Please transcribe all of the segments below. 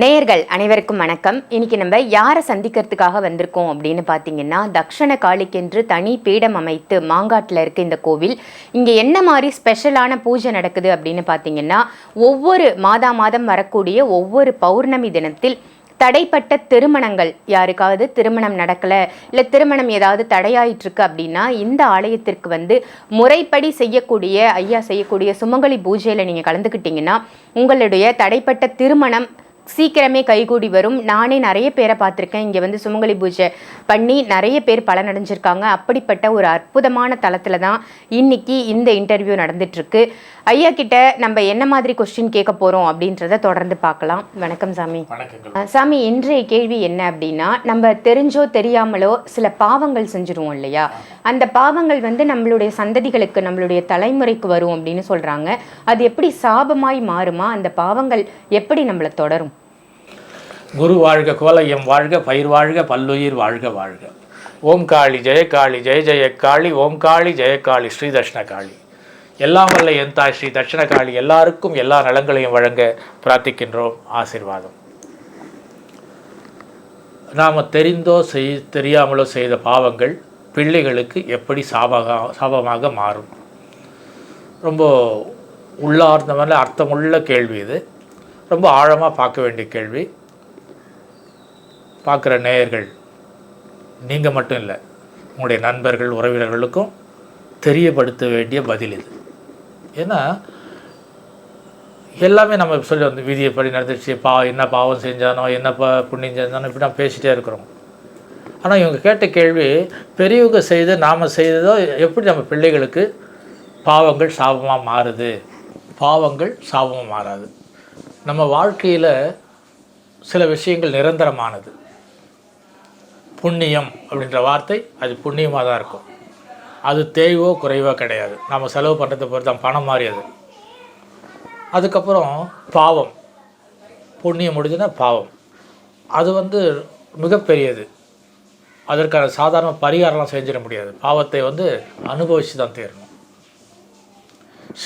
நேயர்கள் அனைவருக்கும் வணக்கம். இன்னைக்கு நம்ம யாரை சந்திக்கிறதுக்காக வந்திருக்கோம் அப்படின்னு பார்த்தீங்கன்னா தக்ஷண காளிக்கென்று தனி பீடம் அமைத்து மாங்காட்டில் இருக்க இந்த கோவில். இங்கே என்ன மாதிரி ஸ்பெஷலான பூஜை நடக்குது அப்படின்னு பார்த்தீங்கன்னா ஒவ்வொரு மாதா மாதம் வரக்கூடிய ஒவ்வொரு பௌர்ணமி தினத்தில் தடைப்பட்ட திருமணங்கள். யாருக்காவது திருமணம் நடக்கலை இல்லை திருமணம் ஏதாவது தடையாயிட்டிருக்கு அப்படின்னா இந்த ஆலயத்திற்கு வந்து முறைப்படி செய்யக்கூடிய ஐயா செய்யக்கூடிய சுமங்கலி பூஜையில் நீங்கள் கலந்துக்கிட்டிங்கன்னா உங்களுடைய தடைப்பட்ட திருமணம் சீக்கிரமே கைகூடி வரும். நானே நிறைய பேரை பார்த்துருக்கேன். இங்கே வந்து சுமங்கலி பூஜை பண்ணி நிறைய பேர் பலனடைஞ்சிருக்காங்க. அப்படிப்பட்ட ஒரு அற்புதமான தளத்தில் தான் இன்னைக்கு இந்த இன்டர்வியூ நடந்துட்டுருக்கு. ஐயா கிட்ட நம்ம என்ன மாதிரி கொஸ்டின் கேட்க போகிறோம் அப்படின்றத தொடர்ந்து பார்க்கலாம். வணக்கம் சாமி. சாமி இன்றைய கேள்வி என்ன அப்படின்னா நம்ம தெரிஞ்சோ தெரியாமலோ சில பாவங்கள் செஞ்சுருவோம் இல்லையா? அந்த பாவங்கள் வந்து நம்மளுடைய சந்ததிகளுக்கு நம்மளுடைய தலைமுறைக்கு வரும் அப்படின்னு சொல்றாங்க. அது எப்படி சாபமாய் மாறுமா? அந்த பாவங்கள் எப்படி நம்மளை தொடரும்? குரு வாழ்க கோலயம் வாழ்க பயிர் வாழ்க பல்லுயிர் வாழ்க வாழ்க. ஓம் காளி ஜெய காளி ஜெய ஜெய காளி ஓம் காளி ஜெய காளி ஸ்ரீ தட்சிண காளி. எல்லாம் வல்ல என் தாய் ஸ்ரீ தட்சிண காளி எல்லாருக்கும் எல்லா நலங்களையும் வழங்க பிரார்த்திக்கின்றோம். ஆசீர்வாதம். நாம் தெரிந்தோ செய் தெரியாமலோ செய்த பாவங்கள் பிள்ளைகளுக்கு எப்படி சாபக சாபமாக மாறும்? ரொம்ப உள்ளார்ந்தமான அர்த்தமுள்ள கேள்வி இது. ரொம்ப ஆழமாக பார்க்க வேண்டிய கேள்வி. பார்க்குற நேயர்கள் நீங்கள் மட்டும் இல்லை உங்களுடைய நண்பர்கள் உறவினர்களுக்கும் தெரியப்படுத்த வேண்டிய பதில் இது. ஏன்னா எல்லாமே நம்ம சொல்லி வந்து விதியை படி நடந்துச்சு பா என்ன பாவம் செஞ்சானோ என்ன ப புண்ணியம் செஞ்சானோ இப்படி நான் பேசிகிட்டே இருக்கிறோம். ஆனால் இவங்க கேட்ட கேள்வி பெரியவங்க செய்து நாம் செய்ததோ எப்படி நம்ம பிள்ளைகளுக்கு பாவங்கள் சாபமாக மாறுது? பாவங்கள் சாபமாக மாறாது. நம்ம வாழ்க்கையில் சில விஷயங்கள் நிரந்தரமானது. புண்ணியம் அப்படின்ற வார்த்தை அது புண்ணியமாக தான் இருக்கும். அது தேய்வோ குறைவோ கிடையாது. நம்ம செலவு பண்ணுறதை பொறுத்து தான் பணம் மாறி அது அதுக்கப்புறம் பாவம். புண்ணியம் முடிஞ்சுன்னா பாவம். அது வந்து மிகப்பெரியது. அதற்கான சாதாரண பரிகாரம்லாம் செஞ்சிட முடியாது. பாவத்தை வந்து அனுபவித்து தான் தீரணும்.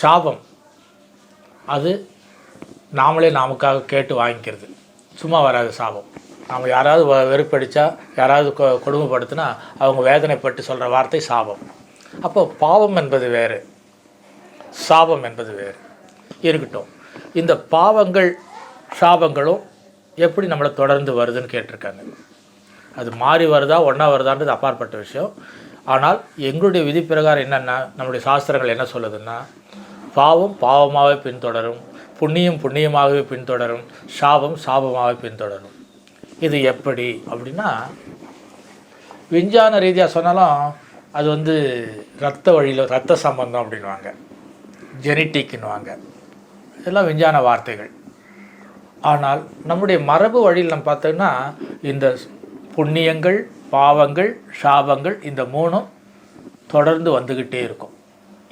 சாபம். அது நாமளே நாமக்காக கேட்டு வாங்கிக்கிறது. சும்மா வராது சாபம். நாம் யாராவது வ- யாராவது கொ- கொடுமைப்படுத்தினா அவங்க வேதனைப்பட்டு சொல்கிற வார்த்தை சாபம். அப்போ பாவம் என்பது வேறு. சாபம் என்பது வேறு. இருக்கட்டும். இந்த பாவங்கள் சாபங்களும் எப்படி நம்மளை தொடர்ந்து வருதுன்னு கேட்டிருக்காங்க. அது மாறி வருதா ஒன்றா வருதான்றது அப்பாற்பட்ட விஷயம். ஆனால் எங்களுடைய விதி பிரகாரம் என்னென்னா நம்முடைய சாஸ்திரங்கள் என்ன சொல்லுதுன்னா பாவம் பாவமாகவே பின்தொடரும் புண்ணியம் புண்ணியமாகவே பின்தொடரும் சாபம் சாபமாகவே பின்தொடரும். இது எப்படி அப்படின்னா விஞ்ஞான ரீதியாக சொன்னாலும் அது வந்து ரத்த வழியில் ரத்த சம்பந்தம் அப்படின்வாங்க ஜெனட்டிக்னுவாங்க இதெல்லாம் விஞ்ஞான வார்த்தைகள். ஆனால் நம்முடைய மரபு வழியில் நம்ம பார்த்தோம்னா இந்த புண்ணியங்கள் பாவங்கள் சாபங்கள் இந்த மூணும் தொடர்ந்து வந்துக்கிட்டே இருக்கும்.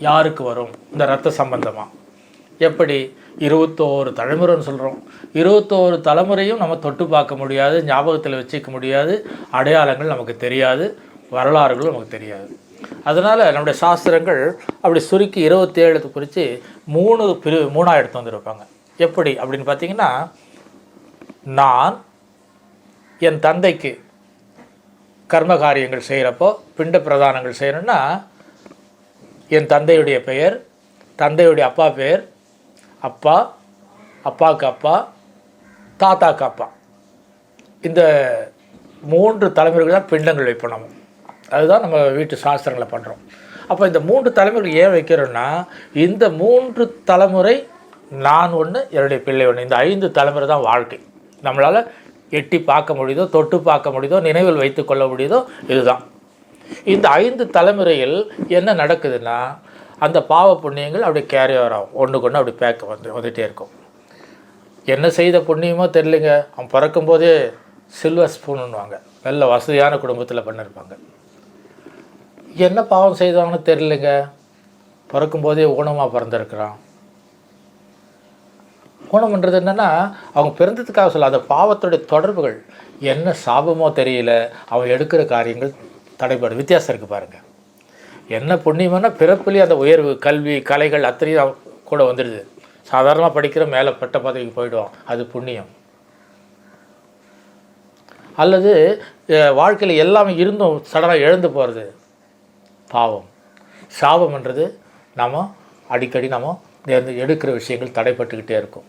யாருக்கு வரும்? இந்த ரத்த சம்பந்தமாக எப்படி? இருபத்தோரு தலைமுறைன்னு சொல்கிறோம் இருபத்தோரு தலைமுறையும் நம்ம தொட்டு பார்க்க முடியாது ஞாபகத்தில் வச்சுக்க முடியாது அடையாளங்கள் நமக்கு தெரியாது வரலாறுகளும் நமக்கு தெரியாது. அதனால் நம்முடைய சாஸ்திரங்கள் அப்படி சுருக்கி இருபத்தேழு குறித்து மூணு பிரி மூணாக எடுத்து வந்திருப்பாங்க எப்படி? அப்படின்னு பார்த்தீங்கன்னா நான் என் தந்தைக்கு கர்ம காரியங்கள் செய்கிறப்போ பிண்ட பிரதானங்கள் செய்யணும்னா என் தந்தையுடைய பெயர் தந்தையுடைய அப்பா பெயர் அப்பா அப்பாவுக்கு அப்பா தாத்தாக்கு அப்பா. இந்த மூன்று தலைமுறைகள் தான் பிண்டங்கள் வைப்போம் நம்ம. அதுதான் நம்ம வீட்டு சாஸ்திரங்களை பண்ணுறோம் அப்போ இந்த மூன்று தலைமுறைகள் ஏன் வைக்கிறோன்னா இந்த மூன்று தலைமுறை நான் ஒன்று என்னுடைய பிள்ளை ஒன்று இந்த ஐந்து தலைமுறை தான் வாழ்க்கை. நம்மளால் எட்டி பார்க்க முடியுதோ தொட்டு பார்க்க முடியுதோ நினைவில் வைத்து கொள்ள முடியுதோ இதுதான். இந்த ஐந்து தலைமுறையில் என்ன நடக்குதுன்னா அந்த பாவ புண்ணியங்கள் அப்படி கேரி ஓவர் ஆகும். ஒன்றுக்கு ஒன்று அப்படி பேக்க வந்து வந்துகிட்டே இருக்கும். என்ன செய்த புண்ணியமோ தெரியலைங்க. அவன் பிறக்கும்போதே சில்வர் ஸ்பூனுன்னுவாங்க நல்ல வசதியான குடும்பத்தில் பண்ணியிருப்பாங்க என்ன பாவம் செய்தாங்கன்னு தெரியலைங்க. பிறக்கும்போதே ஊனமாக பிறந்திருக்கிறான். ஊனம்ன்றது என்னென்னா அவங்க பிறந்ததுக்காக சொல்ல அந்த பாவத்துடைய தொடர்புகள் என்ன சாபமோ தெரியல. அவன் எடுக்கிற காரியங்கள் தடைபடும். வித்தியாசம் இருக்குது பாருங்கள் என்ன புண்ணியம்னா பிறப்புலேயே அந்த உயர்வு கல்வி கலைகள் அத்தனையும் கூட வந்துடுது. சாதாரணமாக படிக்கிற மேலே பட்ட பதவிக்கு போயிடுவான். அது புண்ணியம். அல்லது வாழ்க்கையில் எல்லாமே இருந்தும் சடனாக எழுந்து போகிறது பாவம். சாபம்ன்றது நாம் அடிக்கடி நம்ம நேர்ந்து எடுக்கிற விஷயங்கள் தடைப்பட்டுக்கிட்டே இருக்கும்.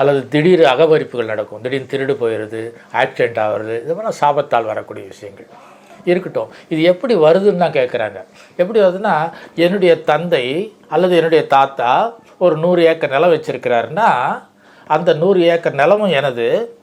அல்லது திடீர் அகபரிப்புகள் நடக்கும். திடீர்னு திருடு போயிடுது ஆக்சிடெண்ட் ஆகிறது இது மாதிரி சாபத்தால் வரக்கூடிய விஷயங்கள். இருக்கட்டும். இது எப்படி வருதுன்னு தான் கேட்குறாங்க எப்படி வருதுன்னா என்னுடைய தந்தை அல்லது என்னுடைய தாத்தா ஒரு நூறு ஏக்கர் நிலம் வச்சுருக்கிறாருன்னா அந்த நூறு ஏக்கர் நிலமும் எனது.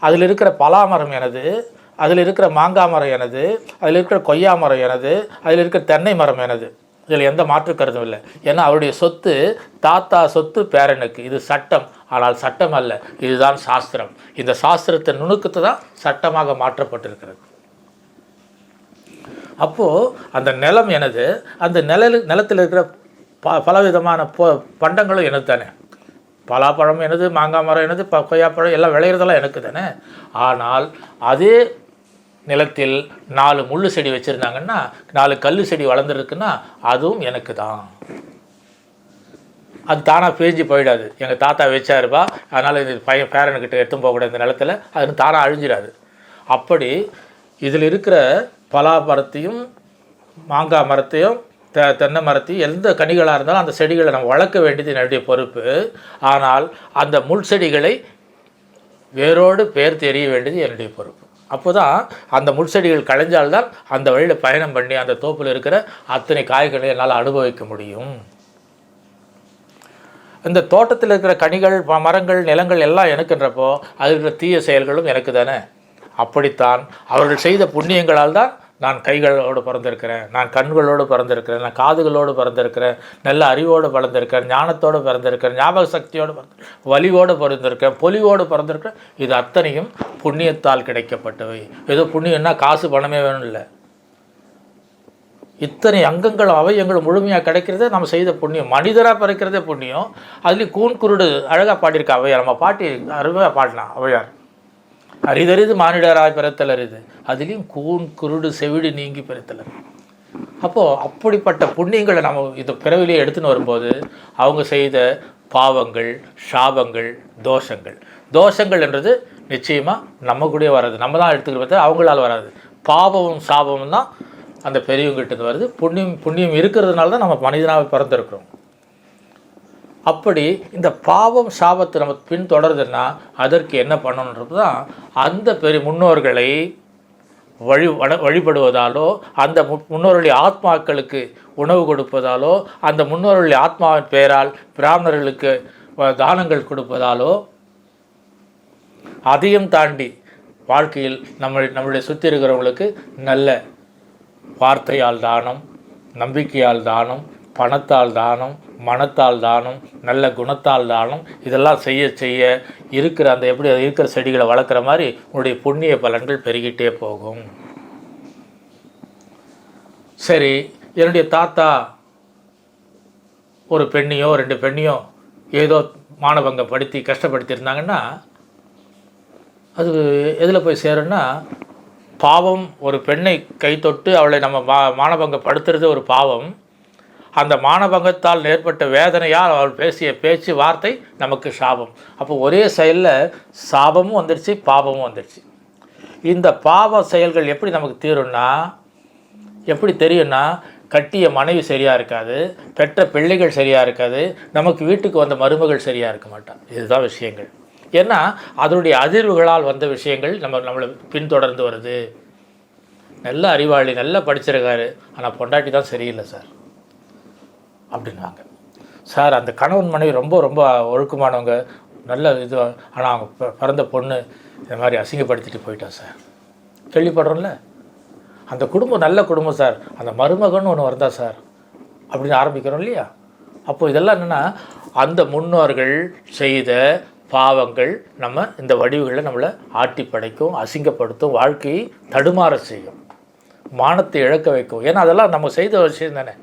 அதில் இருக்கிற பலாமரம் எனது. அதில் இருக்கிற மாங்காய் மரம் எனது. அதில் இருக்கிற கொய்யா மரம் எனது. அதில் இருக்கிற தென்னை மரம் எனது. இதில் எந்த மாற்று கருத்தும் இல்லை. ஏன்னா அவருடைய சொத்து தாத்தா சொத்து பேரனுக்கு இது சட்டம். ஆனால் சட்டம் அல்ல. இதுதான் சாஸ்திரம். இந்த சாஸ்திரத்தை நுணுக்கத்தை தான் சட்டமாக மாற்றப்பட்டிருக்கிறது. அப்போது அந்த நிலம் எனது அந்த நிழல் நிலத்தில் இருக்கிற ப பலவிதமான பொ பண்டங்களும் எனது தானே. பலாப்பழம் எனது மாங்காய் மரம் எனது ப கொய்யாப்பழம் எல்லாம் விளையிறதெல்லாம் எனக்கு தானே. ஆனால் அதே நிலத்தில் நாலு முள்ளு செடி வச்சுருந்தாங்கன்னா நாலு கல் செடி வளர்ந்துருக்குன்னா அதுவும் எனக்கு தான். அது தானாக பேஞ்சு போயிடாது. எங்கள் தாத்தா வச்சாருப்பா அதனால் இது பையன் பேரனுக்கிட்ட எடுத்து போகக்கூடாது இந்த நிலத்தில் அது தானாக அழிஞ்சிடாது. அப்படி இதில் இருக்கிற பலா மரத்தையும் மாங்காய் மரத்தையும் தெ தென்னை மரத்தையும் எந்த கனிகளாக இருந்தாலும் அந்த செடிகளை நம்ம வளர்க்க வேண்டியது என்னுடைய பொறுப்பு. ஆனால் அந்த முள் செடிகளை வேரோடு பேர் தெரிய வேண்டியது என்னுடைய பொறுப்பு. அப்போ தான் அந்த முட்செடிகள் களைஞ்சால்தான் அந்த வழியில் பயணம் பண்ணி அந்த தோப்பில் இருக்கிற அத்தனை காய்களை என்னால் அனுபவிக்க முடியும். இந்த தோட்டத்தில் இருக்கிற கனிகள் மரங்கள் நிலங்கள் எல்லாம் எனக்குன்றப்போ அதில் இருக்கிற தீய செயல்களும் எனக்கு தானே. அப்படித்தான் அவர்கள் செய்த புண்ணியங்களால் தான் நான் கைகளோடு பிறந்திருக்கிறேன் நான் கண்களோடு பிறந்திருக்கிறேன் நான் காதுகளோடு பிறந்திருக்கிறேன் நல்ல அறிவோடு பிறந்திருக்கிறேன் ஞானத்தோடு பிறந்திருக்கிறேன் ஞாபக சக்தியோடு பிறந்த வலிவோடு பிறந்திருக்கிறேன் பொலிவோடு பிறந்திருக்கிறேன். இது அத்தனையும் புண்ணியத்தால் கிடைக்கப்பட்டவை. ஏதோ புண்ணியம்னா காசு பணமே வேணும் இல்லை. இத்தனை அங்கங்களும் அவயங்களும் முழுமையாக கிடைக்கிறதே நம்ம செய்த புண்ணியம். மனிதராக பிறக்கிறதே புண்ணியம். அதுலேயும் கூன் குருடு அழகாக பாடியிருக்கா அவையார். நம்ம பாட்டி அருமையாக பாடினா அவையார். அரிதறிது மானிடராய் பிறத்தல் அரிது அதுலேயும் கூன் குருடு செவிடு நீங்கி பிறத்தல் அப்போது அப்படிப்பட்ட புண்ணியங்களை நம்ம இது பிறவிலே எடுத்துன்னு வரும்போது அவங்க செய்த பாவங்கள் சாபங்கள் தோஷங்கள். தோஷங்கள் என்றது நிச்சயமாக நம்ம கூட வராது. நம்ம தான் எடுத்துக்கிறது அவங்களால வராது. பாவமும் சாபமும் தான் அந்த பெரியவங்ககிட்ட வருது. புண்ணியம் புண்ணியம் இருக்கிறதுனால தான் நம்ம மனிதனாக பிறந்திருக்கிறோம். அப்படி இந்த பாவம் சாபத்தை நம்ம பின்தொடருதுன்னா அதற்கு என்ன பண்ணணுன்றது தான் அந்த பெரிய முன்னோர்களை வழி வட வழிபடுவதாலோ அந்த மு- முன்னோர்களுடைய ஆத்மாக்களுக்கு உணவு கொடுப்பதாலோ அந்த முன்னோர்களுடைய ஆத்மாவின் பெயரால் பிராமணர்களுக்கு தானங்கள் கொடுப்பதாலோ அதையும் தாண்டி வாழ்க்கையில் நம்ம நம்மளுடைய சுற்றி இருக்கிறவங்களுக்கு நல்ல வார்த்தையால் தானம் நம்பிக்கையால் தானம் பணத்தால் தானம் மனத்தால் தானும் நல்ல குணத்தால் தானும் இதெல்லாம் செய்ய செய்ய இருக்கிற அந்த எப்படி அது இருக்கிற செடிகளை வளர்க்குற மாதிரி உன்னுடைய புண்ணிய பலன்கள் பெருகிட்டே போகும். சரி என்னுடைய தாத்தா ஒரு பெண்ணையோ ரெண்டு பெண்ணையோ ஏதோ மாணவங்க படுத்தி கஷ்டப்படுத்தியிருந்தாங்கன்னா அது எதில் போய் சேரும்னா பாவம் ஒரு பெண்ணை கை தொட்டு அவளை நம்ம மா மானபங்கப்படுத்துறது ஒரு பாவம். அந்த மானபங்கத்தால் ஏற்பட்ட வேதனையால் அவள் பேசிய பேச்சு வார்த்தை நமக்கு சாபம். அப்போ ஒரே செயலில் சாபமும் வந்துடுச்சு பாபமும் வந்துடுச்சு இந்த பாவ செயல்கள் எப்படி நமக்கு தீரும்னா எப்படி தெரியும்னா கட்டிய மனைவி சரியாக இருக்காது பெற்ற பிள்ளைகள் சரியாக இருக்காது நமக்கு வீட்டுக்கு வந்த மருமகள் சரியாக இருக்க மாட்டான். இதுதான் விஷயங்கள். ஏன்னா அதனுடைய அதிர்வுகளால் வந்த விஷயங்கள் நம்ம நம்மளை பின்தொடர்ந்து வருது. நல்ல அறிவாளி நல்லா படிச்சிருக்காரு. ஆனால் பொண்டாட்டி தான் சரியில்லை சார். அப்படின்னாங்க சார் அந்த கணவன் மனைவி ரொம்ப ரொம்ப ஒழுக்கமானவங்க நல்ல இது ஆனால் அவங்க பிறந்த பொண்ணு இந்த மாதிரி அசிங்கப்படுத்திட்டு போயிட்டா சார். கேள்விப்படுறோம்ல? அந்த குடும்பம் நல்ல குடும்பம் சார். அந்த மருமகன் ஒன்று வந்தா சார் அப்படின்னு ஆரம்பிக்கிறோம் இல்லையா? அப்போ இதெல்லாம் என்னென்னா அந்த முன்னோர்கள் செய்த பாவங்கள் நம்ம இந்த வடிவுகளை நம்மளை ஆட்டி படைக்கும் அசிங்கப்படுத்தும் வாழ்க்கையை தடுமாற செய்யும். மானத்தை இழக்க வைக்கும். ஏன்னா அதெல்லாம் நம்ம செய்த விஷயம் தானே.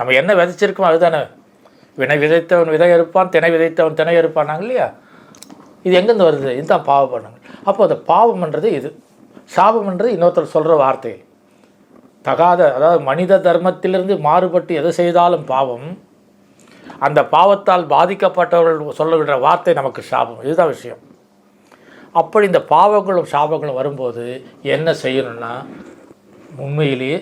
நம்ம என்ன விதைச்சிருக்கோம் அதுதானே. வினை விதைத்தவன் விதை இருப்பான் திணை விதைத்தவன் திணை இருப்பானாங்க இல்லையா? இது எங்கேருந்து வருது? இதுதான் பாவம் பண்ணுங்க அப்போ அந்த பாவம்ன்றது இது. சாபம்ன்றது இன்னொருத்தர் சொல்கிற வார்த்தை. தகாத அதாவது மனித தர்மத்திலிருந்து மாறுபட்டு எதை செய்தாலும் பாவம். அந்த பாவத்தால் பாதிக்கப்பட்டவர்கள் சொல்லுகின்ற வார்த்தை நமக்கு சாபம். இதுதான் விஷயம். அப்படி இந்த பாவங்களும் சாபங்களும் வரும்போது என்ன செய்யணும்னா உண்மையிலேயே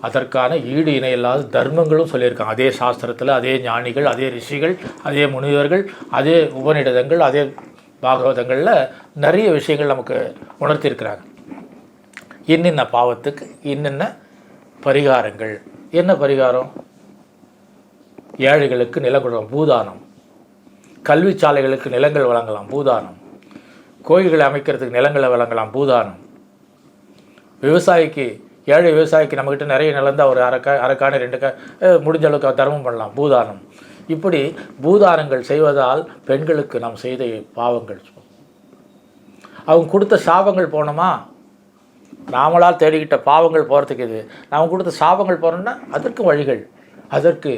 அதற்கான ஈடு இணையில்லாத தர்மங்களும் சொல்லியிருக்காங்க. அதே சாஸ்திரத்தில் அதே ஞானிகள் அதே ரிஷிகள் அதே முனிவர்கள் அதே உபநிடதங்கள் அதே பாகவதங்களில் நிறைய விஷயங்கள் நமக்கு உணர்த்தியிருக்கிறாங்க. என்னென்ன பாவத்துக்கு இன்னென்ன பரிகாரங்கள். என்ன பரிகாரம்? ஏழைகளுக்கு நிலம் கொடுக்கலாம் பூதானம். கல்வி சாலைகளுக்கு நிலங்கள் வழங்கலாம் பூதானம். கோயில்களை அமைக்கிறதுக்கு நிலங்களை வழங்கலாம் பூதானம். விவசாயிக்கு ஏழை விவசாயிக்கு நம்மக்கிட்ட நிறைய நிலம் ஒரு அரைக்கா அரைக்காணி ரெண்டு முடிஞ்ச அளவுக்கு தர்மம் பண்ணலாம் பூதானம். இப்படி பூதானங்கள் செய்வதால் பெண்களுக்கு நாம் செய்த பாவங்கள். அவங்க கொடுத்த சாபங்கள் போனோமா? நாமளால் தேடிக்கிட்ட பாவங்கள் போகிறதுக்கு இது. நாம் கொடுத்த சாபங்கள் போகிறோம்னா அதற்கு வழிகள். அதற்கு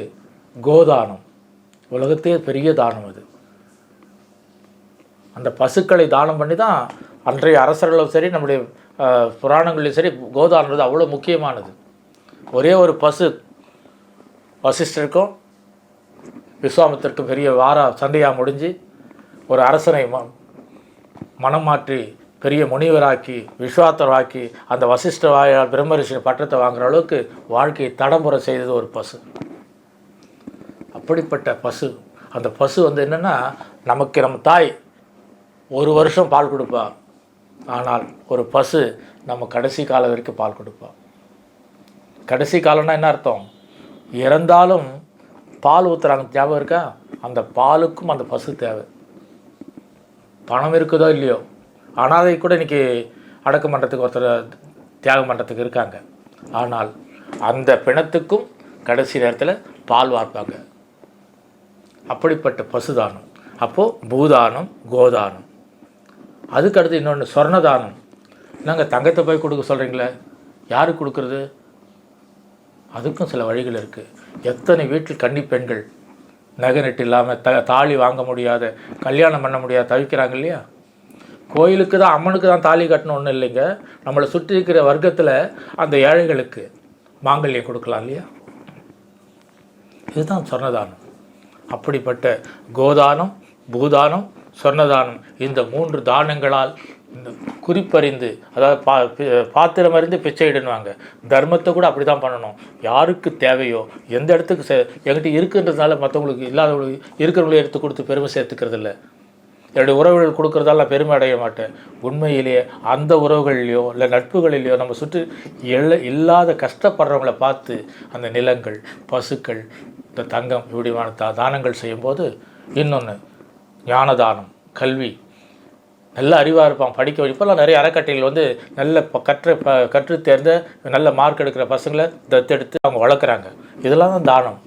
கோதானம். உலகத்தையே பெரிய தானம் அது. அந்த பசுக்களை தானம் பண்ணி தான் அன்றைய அரசர்களும் சரி நம்முடைய அஹ், புராணங்களையும் சரி கோதான்றது அவ்வளோ முக்கியமானது. ஒரே ஒரு பசு வசிஷ்டருக்கும் விஸ்வாமித்திற்கும் பெரிய வாரா சண்டையாக முடிஞ்சு ஒரு அரசனை ம மனம் மாற்றி பெரிய முனிவராக்கி விஸ்வாத்தராக்கி அந்த வசிஷ்ட வாயால் பிரம்மரிஷி பட்டத்தை வாங்குற அளவுக்கு வாழ்க்கையை தடம்புற செய்தது ஒரு பசு. அப்படிப்பட்ட பசு. அந்த பசு வந்து என்னென்னா நமக்கு நம்ம தாய் ஒரு வருஷம் பால் கொடுப்பா. ஆனால் ஒரு பசு நம்ம கடைசி காலம் வரைக்கும் பால் கொடுப்போம் கடைசி காலம்னா என்ன அர்த்தம்? இறந்தாலும் பால் ஊற்றுறாங்க தேவை இருக்கா? அந்த பாலுக்கும் அந்த பசு தேவை. பணம் இருக்குதோ இல்லையோ? அனாதை கூட இன்றைக்கி அடக்கம் பண்ணுறதுக்கு ஒருத்தர் தியாகம் பண்ணுறதுக்கு இருக்காங்க. ஆனால் அந்த பிணத்துக்கும் கடைசி நேரத்தில் பால் வார்ப்பாங்க. அப்படிப்பட்ட பசுதானம். அப்போது பூதானம் கோதானம். அதுக்கு அடுத்து இன்னொன்று சொர்ணதானம். நாங்கள் தங்கத்தை போய் கொடுக்க சொல்கிறீங்களே யாருக்கு கொடுக்குறது? அதுக்கும் சில வழிகள் இருக்குது எத்தனை வீட்டில் கன்னி பெண்கள் நகை நெட்டு இல்லாமல் த தாலி வாங்க முடியாத கல்யாணம் பண்ண முடியாத தவிக்கிறாங்க இல்லையா? கோயிலுக்கு தான் அம்மனுக்கு தான் தாலி கட்டணும் ஒன்றும் இல்லைங்க. நம்மளை சுற்றி இருக்கிற வர்க்கத்தில் அந்த ஏழைகளுக்கு மாங்கல்யம் கொடுக்கலாம் இல்லையா? இதுதான் சொர்ணதானம். அப்படிப்பட்ட கோதானம் பூதானம் சொர்ணதானம் இந்த மூன்று தானங்களால் இந்த குறிப்பறிந்து அதாவது பா பாத்திரம் அறிந்து பிச்சையிடுவாங்க தர்மத்தை கூட அப்படி தான் பண்ணணும். யாருக்கு தேவையோ எந்த இடத்துக்கு செ என்கிட்ட இருக்குன்றதுனால மற்றவங்களுக்கு இல்லாதவங்களுக்கு இருக்கிறவங்களே எடுத்து கொடுத்து பெருமை சேர்த்துக்கிறது இல்லை என்னுடைய உறவுகள் கொடுக்குறதால நான் பெருமை அடைய மாட்டேன். உண்மையிலேயே அந்த உறவுகளிலையோ இல்லை நட்புகளிலையோ நம்ம சுற்றி எல்ல இல்லாத கஷ்டப்படுறவங்கள பார்த்து அந்த நிலங்கள் பசுக்கள் இந்த தங்கம் இப்படிமான தா தானங்கள் செய்யும்போது இன்னொன்று ஞானதானம் கல்வி. நல்ல அறிவாக இருப்பான் படிக்க இப்போல்லாம் நிறைய அறக்கட்டைகள் வந்து நல்ல ப கற்ற ப கற்று தேர்ந்த நல்ல மார்க் எடுக்கிற பசங்களை தத்தெடுத்து அவங்க வளர்க்குறாங்க. இதெல்லாம் தான் தானம்.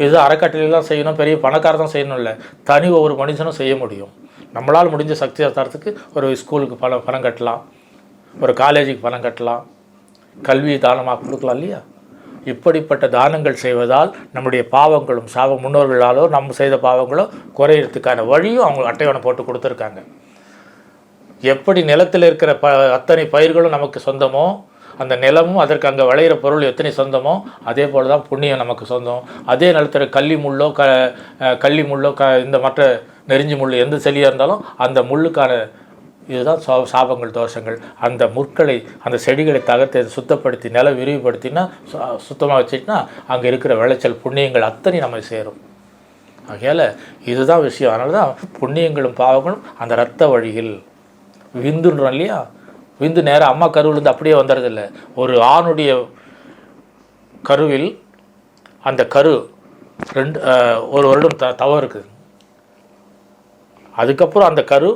இதுதான் அறக்கட்டளையில் செய்யணும் பெரிய பணக்காரர் தான் செய்யணும் இல்லை தனி ஒவ்வொரு மனுஷனும் செய்ய முடியும். நம்மளால் முடிஞ்ச சக்தி தரத்துக்கு ஒரு ஸ்கூலுக்கு பணம் பணம் கட்டலாம். ஒரு காலேஜுக்கு பணம் கட்டலாம். கல்வி தானமாக கொடுக்கலாம் இல்லையா? இப்படிப்பட்ட தானங்கள் செய்வதால் நம்முடைய பாவங்களும் சாவ முன்னோர்களாலோ நம்ம செய்த பாவங்களோ குறையிறதுக்கான வழியும் அவங்க அட்டைவணை போட்டு கொடுத்துருக்காங்க. எப்படி நிலத்தில் இருக்கிற ப அத்தனை பயிர்களும் நமக்கு சொந்தமோ அந்த நிலமும் அதற்கு அங்கே விளையிற பொருள் எத்தனை சொந்தமோ அதே போல் தான் புண்ணியம் நமக்கு சொந்தம். அதே நிலத்தில் கள்ளி முள்ளோ க கள்ளி முள்ளோ க இந்த மற்ற நெறிஞ்சி முள் எந்த செடியாக இருந்தாலும் அந்த முள்ளுக்கான இதுதான் சா சாபங்கள் தோஷங்கள். அந்த முற்களை அந்த செடிகளை தகர்த்து அதை சுத்தப்படுத்தி நில விரிவுபடுத்தினா சுத்தமாக வச்சுட்டுனா அங்கே இருக்கிற விளைச்சல் புண்ணியங்கள் அத்தனை நம்ம சேரும். ஆகையால் இதுதான் விஷயம். அதனால தான் புண்ணியங்களும் பாவங்களும் அந்த இரத்த வழியில். விந்துன்றோம் இல்லையா? விந்து நேராக அம்மா கருவிலேருந்து அப்படியே வந்துடுறதில்ல. ஒரு ஆணுடைய கருவில் அந்த கரு ரெண்டு ஒரு வருடம் த தவறு இருக்குது. அதுக்கப்புறம் அந்த கரு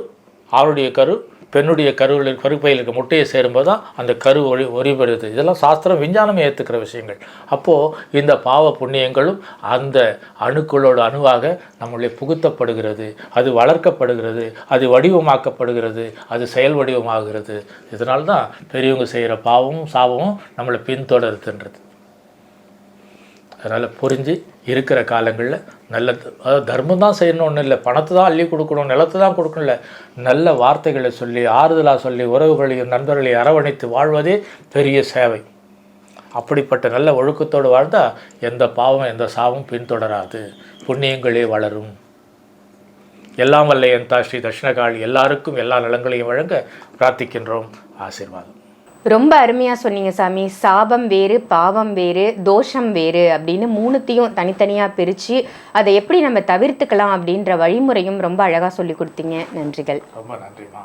ஆளுடைய கரு பெண்ணுடைய கருவில் கருப்பையில் இருக்க முட்டையை சேரும்போது தான் அந்த கரு ஒளி ஒளிபெறுது இதெல்லாம் சாஸ்திரம் விஞ்ஞானமே ஏற்றுக்கிற விஷயங்கள். அப்போது இந்த பாவ புண்ணியங்களும் அந்த அணுக்களோட அணுவாக நம்மளை புகுத்தப்படுகிறது. அது வளர்க்கப்படுகிறது. அது வடிவமாக்கப்படுகிறது. அது செயல் வடிவமாகிறது. இதனால்தான் பெரியவங்க செய்கிற பாவமும் சாபமும் நம்மளை பின்தொடருதுன்றது. அதனால் புரிஞ்சு இருக்கிற காலங்களில் நல்ல அதாவது தர்மம் தான் செய்யணும் ஒன்றும் இல்லை. பணத்தை தான் அள்ளி கொடுக்கணும் நிலத்தை தான் கொடுக்கணும்ல நல்ல வார்த்தைகளை சொல்லி ஆறுதலாக சொல்லி உறவுகளையும் நண்பர்களையும் அரவணைத்து வாழ்வதே பெரிய சேவை. அப்படிப்பட்ட நல்ல ஒழுக்கத்தோடு வாழ்ந்தால் எந்த பாவம் எந்த சாவும் பின்தொடராது. புண்ணியங்களே வளரும். எல்லாம் வல்ல எந்தா ஸ்ரீ தட்சிணகாளி. எல்லாருக்கும் எல்லா நலங்களையும் வழங்க பிரார்த்திக்கின்றோம். ஆசீர்வாதம். ரொம்ப அருமையாக சொன்னீங்க சாமி. சாபம் வேறு பாவம் வேறு தோஷம் வேறு அப்படின்னு மூணுத்தையும் தனித்தனியாக பிரித்து அதை எப்படி நம்ம தவிர்த்துக்கலாம் அப்படின்ற வழிமுறையும் ரொம்ப அழகாக சொல்லி கொடுத்தீங்க. நன்றிகள். ரொம்ப நன்றிம்மா.